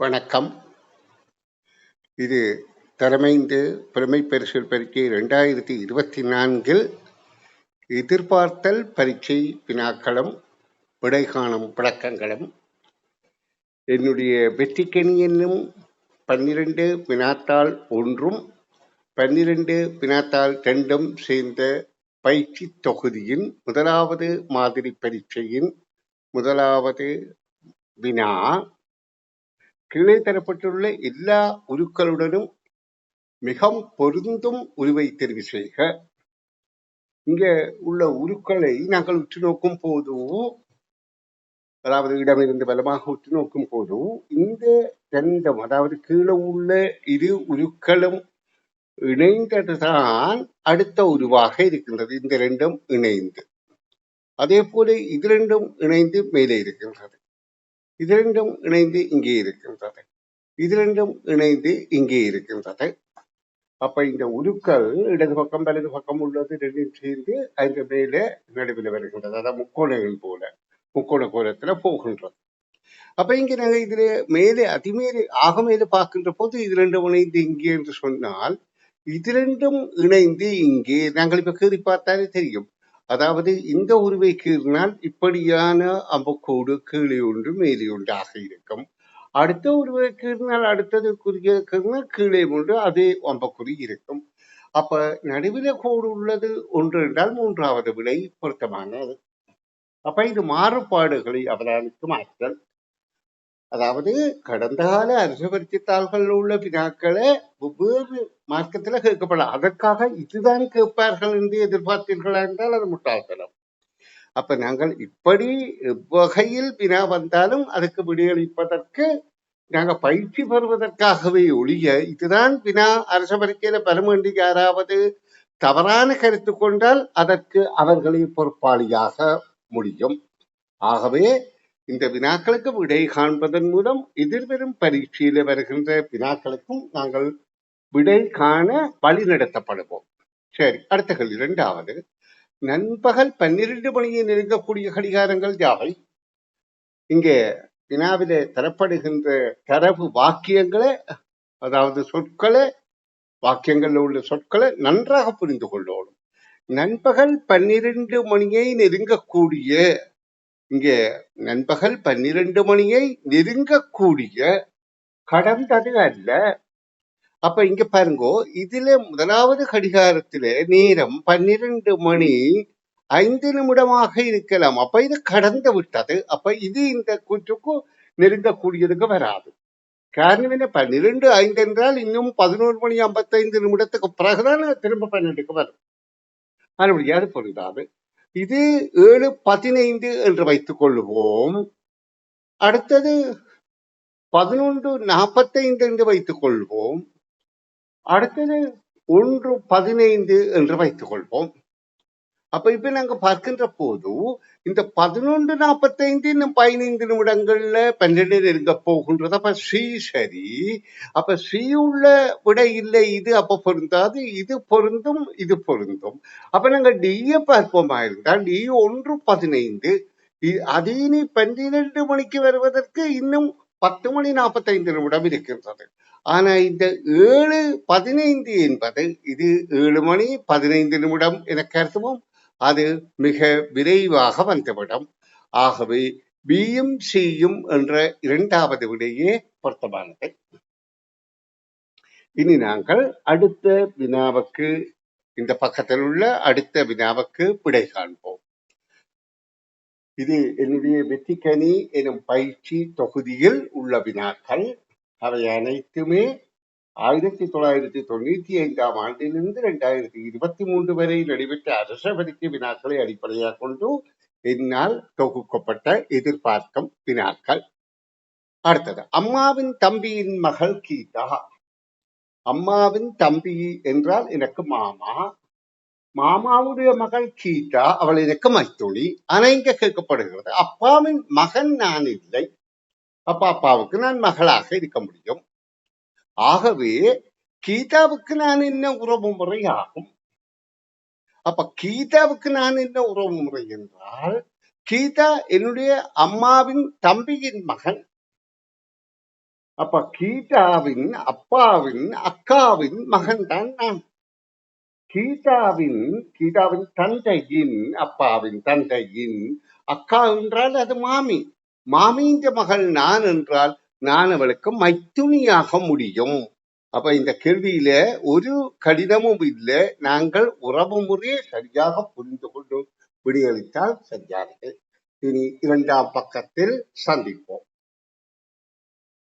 வணக்கம். இது தலைமைந்து பிரமை பரிசு பரீட்சை ரெண்டாயிரத்தி இருபத்தி நான்கில் எதிர்பார்த்தல் பரீட்சை வினாக்களும் விடை காணும் விளக்கங்களும் என்னுடைய வெற்றிக்கணி என்னும் பன்னிரண்டு வினாத்தாள் ஒன்றும் பன்னிரண்டு வினாத்தாள் ரெண்டும் சேர்ந்த பயிற்சி தொகுதியின் முதலாவது மாதிரி பரீட்சையின் முதலாவது வினா கீழே தரப்பட்டுள்ள எல்லா உருக்களுடனும் மிகவும் பொருந்தும் உருவை தெரிவு செய்க. இங்க உள்ள உருக்களை நாங்கள் உற்று நோக்கும் போது அதாவது இடமிருந்து பலமாக உற்று நோக்கும் போது இந்த தண்டம் அதாவது கீழே உள்ள இரு உருக்களும் இணைந்ததுதான் அடுத்த உருவாக இருக்கின்றது. இந்த ரெண்டும் இணைந்து. அதே போல இது ரெண்டும் இணைந்து மேலே இருக்கின்றது. இதிரண்டும் இணைந்து இங்கே இருக்கின்றது. இதிரண்டும் இணைந்து இங்கே இருக்கின்றது. அப்ப இந்த உருக்கள் இடது பக்கம் வலது பக்கம் உள்ளது ரெண்டும் சேர்ந்து அந்த மேலே நடுவில் வருகின்றது. அதாவது முக்கோணங்கள் போல முக்கோண கோலத்துல போகின்றது. அப்ப இங்க நாங்க இதுல மேலே அதிமேலே ஆக மேலே பார்க்கின்ற போது இது ரெண்டும் இணைந்து இங்கே என்று சொன்னால் இது ரெண்டும் இணைந்து இங்கே நாங்கள் இப்ப கீறி பார்த்தாலே தெரியும். அதாவது இந்த உருவை கீறினால் இப்படியான அம்பக்கோடு கீழே ஒன்று மேலே ஒன்றாக இருக்கும். அடுத்த உருவை கீறினால் அடுத்தது குறிய கீறினால் கீழே ஒன்று அதே அம்பக்குறி இருக்கும். அப்ப நடுவில கோடு உள்ளது ஒன்று என்றால் மூன்றாவது விலை பொருத்தமானது. அப்ப இது மாறுபாடுகளை அவதானிக்கும் ஆற்றல். அதாவது கடந்த கால அரசு உள்ள வினாக்களை வெவ்வேறு மார்க்கத்துல கேட்கப்படலாம். அதற்காக இதுதான் கேட்பார்கள் என்று எதிர்பார்த்தீர்களா என்றால் அது முட்டாள்தனம். அப்ப நாங்கள் இப்படி எவ்வகையில் வினா வந்தாலும் அதுக்கு விடியளிப்பதற்கு நாங்க பயிற்சி பெறுவதற்காகவே ஒழிய இதுதான் வினா அரச பரீட்சையில பெறும் யாராவது தவறான கருத்து கொண்டால் அதற்கு அவர்களை பொறுப்பாளியாக முடியும். ஆகவே இந்த வினாக்களுக்கு விடை காண்பதன் மூலம் எதிர்வரும் பரீட்சையில் வருகின்ற வினாக்களுக்கும் நாங்கள் விடை காண வழி நடத்தப்படுவோம். சரி அடுத்த இரண்டாவது நண்பகல் பன்னிரண்டு மணியை நெருங்கக்கூடிய கடிகாரங்கள் யாவை? இங்கே வினாவிலே தரப்படுகின்ற தரவு வாக்கியங்களை அதாவது சொற்களை வாக்கியங்களில் உள்ள சொற்களை நன்றாக புரிந்து கொள்ளணும். நண்பகல் பன்னிரண்டு மணியை நெருங்கக்கூடிய இங்கே நண்பகல் பன்னிரண்டு மணியை நெருங்கக்கூடிய கடந்தது அல்ல. அப்ப இங்க பாருங்கோ இதுல முதலாவது கடிகாரத்துல நேரம் பன்னிரண்டு மணி ஐந்து நிமிடமாக இருக்கலாம். அப்ப இது கடந்து விட்டது. அப்ப இது இந்த கூற்றுக்கு நெருங்கக்கூடியதுக்கு வராது. காரணம் என்ன? பன்னிரெண்டு ஐந்து என்றால் இன்னும் பதினோரு மணி ஐம்பத்தைந்து நிமிடத்துக்கு பிறகுதான் திரும்ப பன்னெண்டுக்கு வரும். மறுபடியும் பொருந்தாது. இது ஏழு பதினைந்து என்று வைத்துக் கொள்வோம். அடுத்தது பதினொன்று நாற்பத்தைந்து என்று வைத்துக் கொள்வோம். அடுத்தது ஒன்று பதினைந்து என்று வைத்துக் கொள்வோம். அப்ப இப்ப நாங்க பார்க்கின்ற போது இந்த பதினொன்று நாற்பத்தைந்து இன்னும் பதினைந்து நிமிடங்கள்ல பன்னெண்டு நெருங்க போகின்றது. அப்ப ஸ்ரீ சரி. அப்ப ஸ்ரீ உள்ள விட இல்லை இது அப்ப பொருந்தாது இது பொருந்தும் இது பொருந்தும். அப்ப நாங்க டிய பார்ப்போமா இருந்தால் டி ஒன்று பதினைந்து. அதீனி பன்னிரண்டு மணிக்கு வருவதற்கு இன்னும் பத்து மணி நாற்பத்தைந்து நிமிடம் இருக்கின்றது. ஆனா இந்த ஏழு பதினைந்து என்பது இது ஏழு மணி பதினைந்து நிமிடம் என கருதுவோம். அது மிக விரைவாக வந்துவிடும். ஆகவே பியும் சியும் என்ற இரண்டாவது விடையே பொருத்தமானது. இனி நாங்கள் அடுத்த வினாவுக்கு இந்த பக்கத்தில் உள்ள அடுத்த வினாவுக்கு விடை காண்போம். இது என்னுடைய வெற்றிக்கனி எனும் பயிற்சி தொகுதியில் உள்ள வினாக்கள். அவை அனைத்துமே ஆயிரத்தி தொள்ளாயிரத்தி தொண்ணூத்தி ஐந்தாம் ஆண்டிலிருந்து இரண்டாயிரத்தி இருபத்தி மூன்று வரை நடைபெற்ற அரச வினாக்களை அடிப்படையாக கொண்டு என்னால் தொகுக்கப்பட்ட எதிர்பார்க்கும் வினாக்கள். அடுத்தது அம்மாவின் தம்பியின் மகள் கீதா. அம்மாவின் தம்பி என்றால் எனக்கு மாமா. மாமாவுடைய மகள் கீதா அவள் எனக்கு மைத்துளி ஆனா இங்க கேட்கப்படுகிறது. அப்பாவின் மகன் நான் இல்லை. அப்ப அப்பாவுக்கு நான் மகளாக இருக்க முடியும். ஆகவே கீதாவுக்கு நான் என்ன உறவு முறை ஆகும்? அப்ப கீதாவுக்கு நான் என்ன உறவு முறை என்றால் கீதா என்னுடைய அம்மாவின் தம்பியின் மகன். அப்ப கீதாவின் அப்பாவின் அக்காவின் மகன் தான் நான். கீதாவின் கீதாவின் தந்தையின் அப்பாவின் தந்தையின் அக்கா என்றால் அது மாமி. மாமியின் மகள் நான் என்றால் நான் அவளுக்கு முடியும். அப்ப இந்த கேள்வியில ஒரு கடினமும் இல்லை. நாங்கள் உறவு முறையை சரியாக புரிந்து கொண்டு விடியளித்தால் சரியானது. இனி இரண்டாம் பக்கத்தில் சந்திப்போம்.